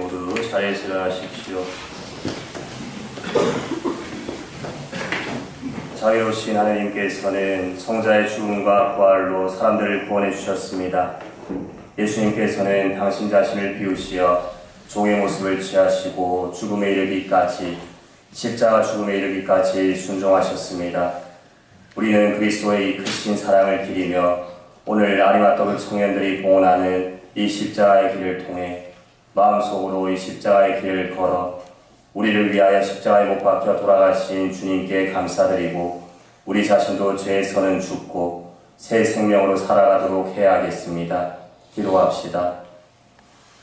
네, 모두 자리에서 일어나십시오. 자유로우신 하나님께서는 성자의 죽음과 부활로 사람들을 구원해 주셨습니다. 예수님께서는 당신 자신을 비우시어 종의 모습을 취하시고 죽음에 이르기까지 십자가 죽음에 이르기까지 순종하셨습니다. 우리는 그리스도의 이 크신 사랑을 기리며 오늘 아리마토르 청년들이 봉헌하는 이 십자가의 길을 통해 마음속으로 이 십자가의 길을 걸어 우리를 위하여 십자가에 못 박혀 돌아가신 주님께 감사드리고 우리 자신도 죄에서는 죽고 새 생명으로 살아가도록 해야겠습니다. 기도합시다.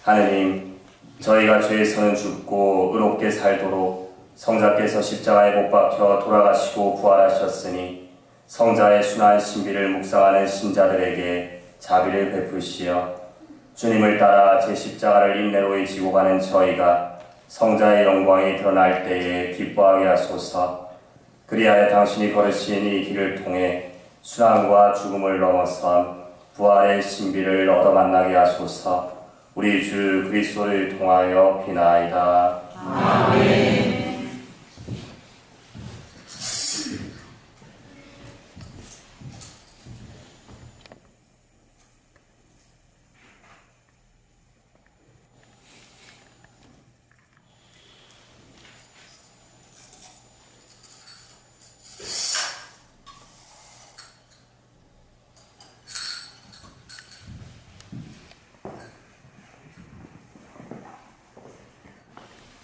하느님, 저희가 죄에서는 죽고 의롭게 살도록 성자께서 십자가에 못 박혀 돌아가시고 부활하셨으니 성자의 순한 신비를 묵상하는 신자들에게 자비를 베푸시어 주님을 따라 제 십자가를 인내로 지고 가는 저희가 성자의 영광이 드러날 때에 기뻐하게 하소서. 그리하여 당신이 걸으신 이 길을 통해 순환과 죽음을 넘어선 부활의 신비를 얻어 만나게 하소서. 우리 주 그리스도를 통하여 비나이다.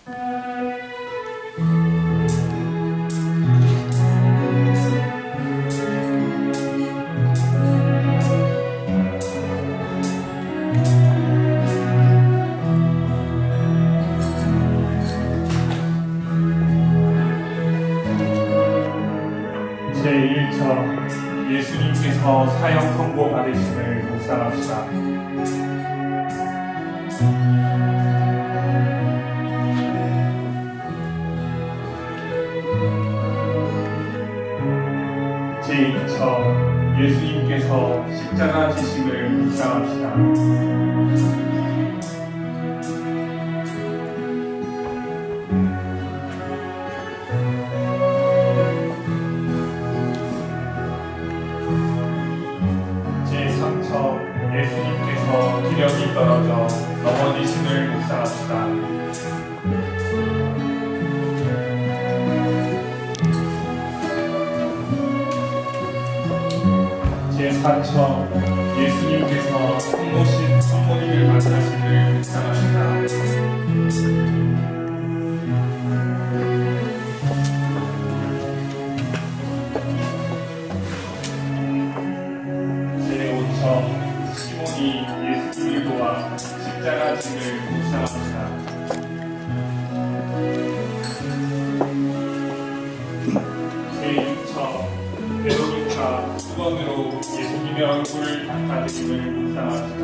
제1처 예수님께서 사형 선고 받으심을 묵상합시다. 예수님께서 십자가 지심을 묵상합시다. 제3처 예수님께서 기력이 떨어져 제4처 예수님께서 성모신 성모님을 만나심을 묵상합시다. 닦아드림을 묵상합시다.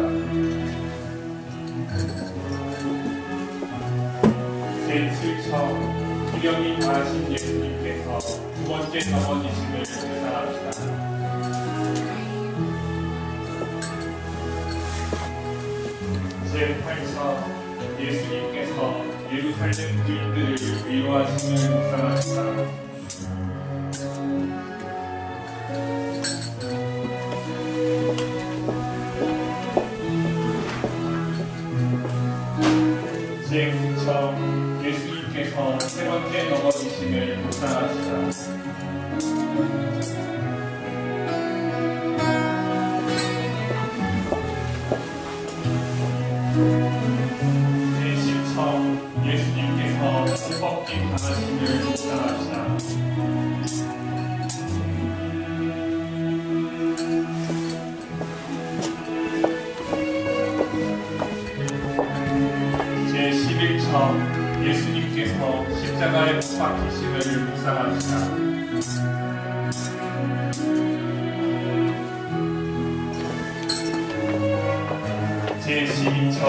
제7처 기령이 다하신 예수님께서 두 번째 넘어지심을 묵상합시다. 제8차 예수님께서 예루살렘 부인들을 위로하심을 묵상합시다. 십자가에 못 박히심을 묵상합시다. 제12처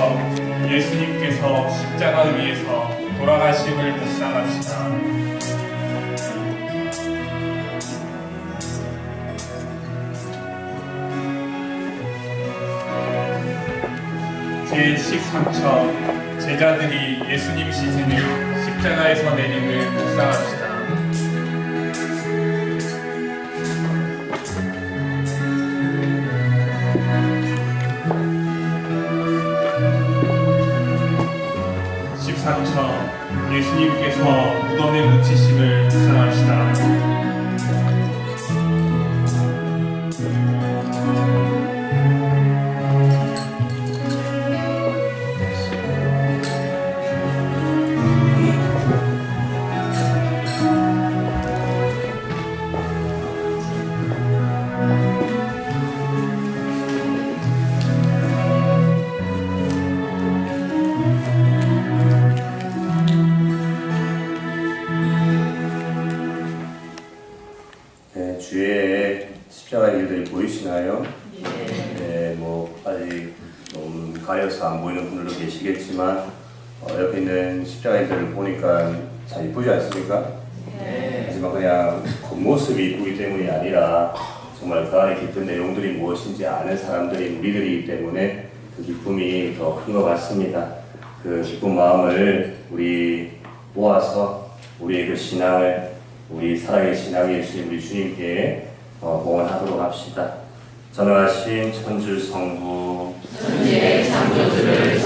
예수님께서 십자가 위에서 돌아가심을 묵상합시다. 제13처 제자들이 예수님 시신을 십자가에서 내림을 묵상합시다. (14처) 예수님께서 무덤에 묻히심을 묵상합시다. 십자가 일들이 보이시나요? 네, 뭐 아직 너무 가려서 안 보이는 분들도 계시겠지만 어, 옆에 있는 십자가 일들을 보니까 잘 이쁘지 않습니까? 하지만 그냥 겉모습이 이쁘기 때문이 아니라 정말 그 안에 깊은 내용들이 무엇인지 아는 사람들이 우리들이기 때문에 그 기쁨이 더 큰 것 같습니다. 그 기쁜 마음을 우리 모아서 우리의 그 신앙을 우리 살아계신 신앙 예수님 우리 주님께 어, 봉헌하도록 합시다. 전능하신 천주 성부 천지의 창조주를. 그